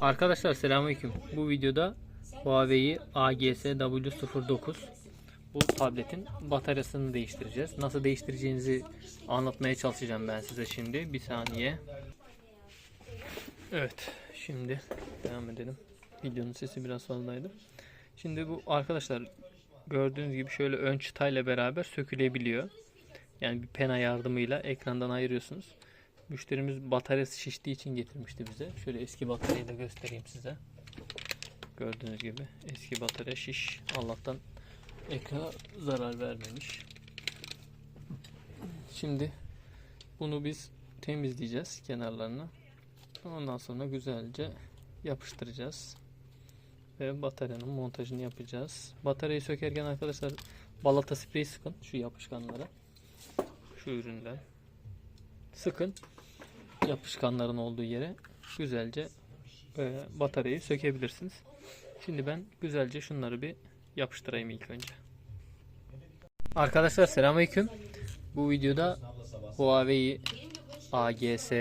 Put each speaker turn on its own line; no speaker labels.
Arkadaşlar selamünaleyküm. Bu videoda Huawei AGS W09 bu tabletin bataryasını değiştireceğiz. Nasıl değiştireceğinizi anlatmaya çalışacağım ben size şimdi. Bir saniye. Evet, şimdi devam edelim. Videonun sesi biraz fazlaydı. Şimdi bu arkadaşlar gördüğünüz gibi şöyle ön çıtayla beraber sökülebiliyor. Yani bir pena yardımıyla ekrandan ayırıyorsunuz. Müşterimiz bataryası şiştiği için getirmişti bize. Şöyle eski bataryayı da göstereyim size. Gördüğünüz gibi eski batarya şiş. Allah'tan ekrana zarar vermemiş. Şimdi bunu biz temizleyeceğiz kenarlarını. Ondan sonra güzelce yapıştıracağız. Ve bataryanın montajını yapacağız. Bataryayı sökerken arkadaşlar balata spreyi sıkın şu yapışkanlara. Şu üründen. Sıkın yapışkanların olduğu yere güzelce e, bataryayı sökebilirsiniz. Şimdi ben güzelce şunları bir yapıştırayım ilk önce. Arkadaşlar selamünaleyküm. Bu videoda Huawei AGS